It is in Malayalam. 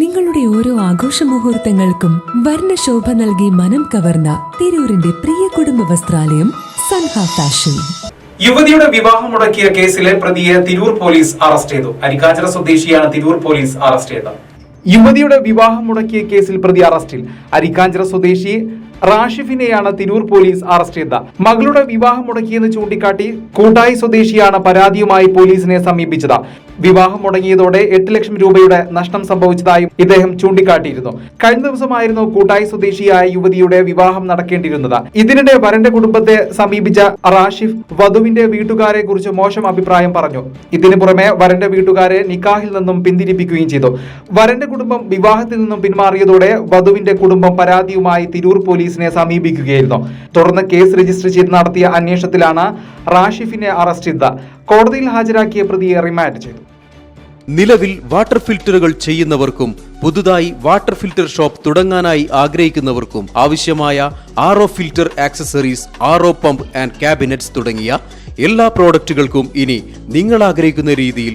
നിങ്ങളുടെ ഓരോ ആഘോഷ മുഹൂർത്തങ്ങൾക്കും വർണശോഭ നൽകി മനം കവർന്ന തിരൂരിന്റെ പ്രിയ കുടുംബ വസ്ത്രാലയം സൻഹ ഫാഷൻ. യുവതിയുടെ വിവാഹം മുടക്കിയ കേസിലെ പ്രതിയെ തിരൂർ പോലീസ് അറസ്റ്റ് ചെയ്തു. അരിക്കാച്ചറ സ്വദേശിയാണ് തിരൂർ പോലീസ് അറസ്റ്റ് ചെയ്തത്. യുവതിയുടെ വിവാഹം മുടക്കിയ കേസിൽ പ്രതി അറസ്റ്റിൽ. അരിക്കാഞ്ചിറ സ്വദേശി റാഷിഫിനെയാണ് തിരൂർ പോലീസ് അറസ്റ്റ് ചെയ്തത്. മകളുടെ വിവാഹം മുടക്കിയെന്ന് ചൂണ്ടിക്കാട്ടി കൂട്ടായി സ്വദേശിയാണ് പരാതിയുമായി പോലീസിനെ സമീപിച്ചത്. വിവാഹം മുടങ്ങിയതോടെ എട്ട് ലക്ഷം രൂപയുടെ നഷ്ടം സംഭവിച്ചതായും ഇദ്ദേഹം ചൂണ്ടിക്കാട്ടിയിരുന്നു. കഴിഞ്ഞ ദിവസമായിരുന്നു കൂട്ടായി സ്വദേശിയായ യുവതിയുടെ വിവാഹം നടക്കേണ്ടിയിരുന്നത്. ഇതിനിടെ വരന്റെ കുടുംബത്തെ സമീപിച്ച റാഷിഫ് വധുവിന്റെ വീട്ടുകാരെ കുറിച്ച് മോശം അഭിപ്രായം പറഞ്ഞു. ഇതിനു പുറമെ വരന്റെ വീട്ടുകാരെ നിക്കാഹിൽ നിന്നും പിന്തിരിപ്പിക്കുകയും ചെയ്തു. വരന്റെ കുടുംബം വിവാഹത്തിൽ നിന്നും പിന്മാറിയതോടെ വധുവിന്റെ കുടുംബം പരാതിയുമായി തിരൂർ പോലീസിനെ സമീപിക്കുകയായിരുന്നു. തുടർന്ന് കേസ് രജിസ്റ്റർ ചെയ്ത് നടത്തിയ അന്വേഷണത്തിലാണ് റാഷിഫിനെ അറസ്റ്റ് ചെയ്ത കോടതിയിൽ ഹാജരാക്കിയ പ്രതിയെ റിമാൻഡ് ചെയ്തു. നിലവിൽ വാട്ടർ ഫിൽറ്ററുകൾ ചെയ്യുന്നവർക്കും പുതുതായി വാട്ടർ ഫിൽറ്റർ ഷോപ്പ് തുടങ്ങാനായി ആഗ്രഹിക്കുന്നവർക്കും ആവശ്യമായ R O filter accessories R O pump and cabinets തുടങ്ങിയ എല്ലാ പ്രോഡക്റ്റുകൾക്കും ഇനി നിങ്ങൾ ആഗ്രഹിക്കുന്ന രീതിയിൽ